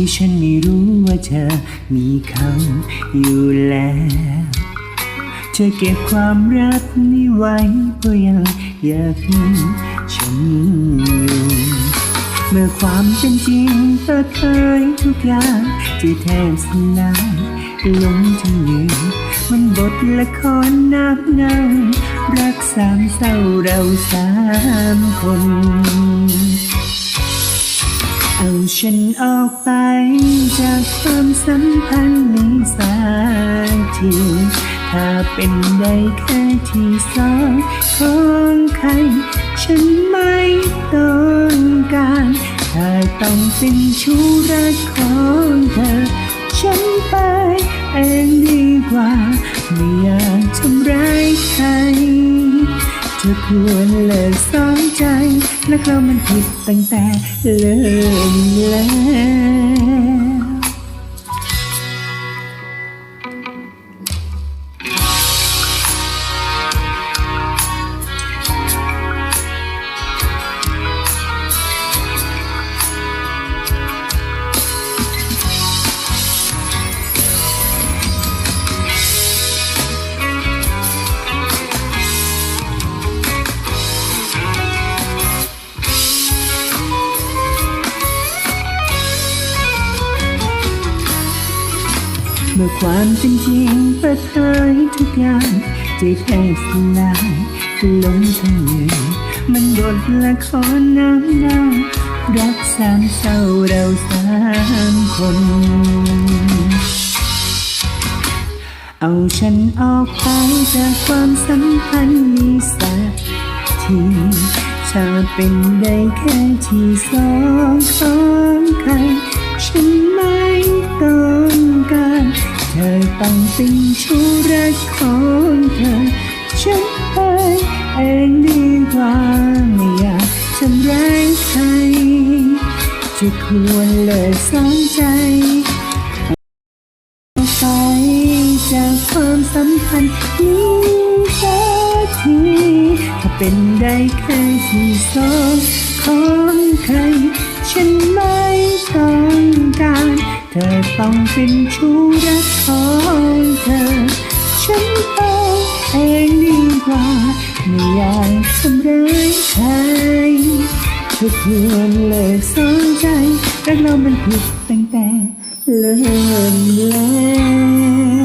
ที่ฉันไม่รู้ว่าเธอมีเขาอยู่แล้วเธอเก็บความรักนี้ไว้เพราะยังอยากมีฉันอยู่เมื่อความเป็นจริงเปิดเผยทุกอย่างที่แทบสลายลงทั้งยืนมันบทละครน้ำเงารักสามเศร้าเราสามคน เอาฉันออกไปจากความสัมพันธ์นี้สักที ถ้าเป็นได้แค่ที่สองของใคร ฉันไม่ต้องการ ถ้าต้องเป็นชู้รักของเธอ ฉันไปเองดีกว่า ไม่อยากทำร้ายใครเธอควรเลิกสองใจ และเรามันผิดตั้งแต่เริ่มแล้ว เมื่อความเป็นจริงเปิดเผยทุกอย่างใจแทบสลายลงทั้งยืนมันบทละครน้ำเน่ารักสามเศร้าเราสามคน เอาฉันออกไปจากความสัมพันธ์นี้สักทีถ้าเป็นได้แค่ที่สองของใครฉันไม่ต้อง อต้องเป็นชู้รักของเธอ ฉันไปเองดีกว่าไม่อยากทำร้ายใครจะควรเลิกสองใจไปจากความสัมพันธ์นี้สักทีถ้าเป็นได้แค่ที่สองของใคร ฉัน เธอต้องเป็นชู้รักของเธอ ฉันต้องเองดีกว่า ไม่อยากทำร้ายใครเธอควรเลยสนใจรักเรามันผิดตั้งแต่เริ่มแล้ว